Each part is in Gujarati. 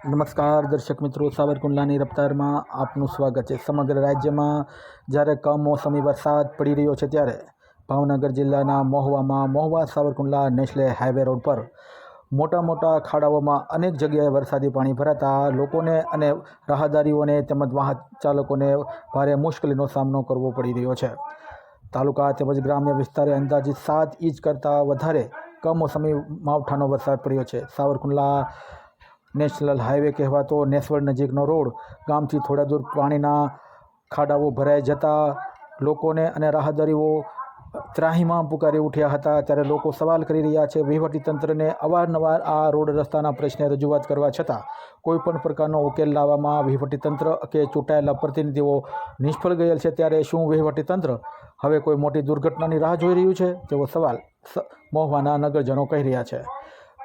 નમસ્કાર, દર્શક મિત્રો. સાવરકુંડલાની રફતારમાં આપનું સ્વાગત છે. સમગ્ર રાજ્યમાં જ્યારે કમોસમી વરસાદ પડી રહ્યો છે ત્યારે ભાવનગર જિલ્લાના મહુવામાં Mahuva Savarkundla national highway road પર મોટા મોટા ખાડાઓમાં અનેક જગ્યાએ વરસાદી પાણી ભરાતા લોકોને અને રાહદારીઓને તેમજ વાહન ચાલકોને ભારે મુશ્કેલીનો સામનો કરવો પડી રહ્યો છે. તાલુકા તેમજ ગ્રામ્ય વિસ્તારે અંદાજિત સાત ઇંચ કરતાં વધારે કમોસમી માવઠાનો વરસાદ પડ્યો છે. સાવરકુંડલા નેશનલ હાઈવે કહેવાતો નેસવડ નજીકનો રોડ. ગામથી થોડા દૂર પાણીના ખાડાઓ ભરાઈ જતા લોકોને અને રાહદારીઓ ત્રાહીમાં પુકારી ઉઠ્યા હતા. ત્યારે લોકો સવાલ કરી રહ્યા છે વહીવટીતંત્રને અવારનવાર આ રોડ રસ્તાના પ્રશ્ને રજૂઆત કરવા છતાં કોઈપણ પ્રકારનો ઉકેલ લાવવામાં વહીવટીતંત્ર કે ચૂંટાયેલા પ્રતિનિધિઓ નિષ્ફળ ગયેલ છે. ત્યારે શું વહીવટીતંત્ર હવે કોઈ મોટી દુર્ઘટનાની રાહ જોઈ રહ્યું છે? તેવો સવાલ મહુવાના નગરજનો કહી રહ્યા છે.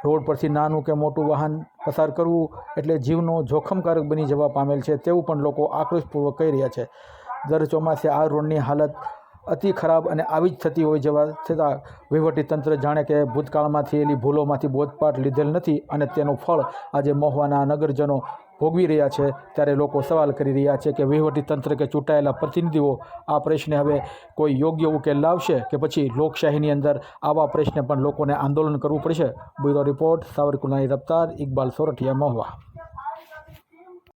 રોડ પરથી નાનું કે મોટું વાહન પસાર કરવું એટલે જીવનો જોખમકારક બની જવા પામેલ છે તેવું પણ લોકો આક્રોશપૂર્વક કહી રહ્યા છે. દર ચોમાસે આ રોડની હાલત અતિ ખરાબ અને આવી જ થતી હોય જેવા છતાં વહીવટીતંત્ર જાણે કે ભૂતકાળમાં થયેલી ભૂલોમાંથી બોધપાઠ લીધેલ નથી અને તેનું ફળ આજે મહુવાના નગરજનો ભોગવી રહ્યા છે. ત્યારે લોકો સવાલ કરી રહ્યા છે કે વહીવટીતંત્ર કે ચૂંટાયેલા પ્રતિનિધિઓ આ પ્રશ્ને હવે કોઈ યોગ્ય ઉકેલ લાવશે કે પછી લોકશાહીની અંદર આવા પ્રશ્ને પણ લોકોને આંદોલન કરવું પડશે? બ્યુરો રિપોર્ટ સાવરકુલાની રફતાર, ઇકબાલ સોરઠિયા, મહુવા.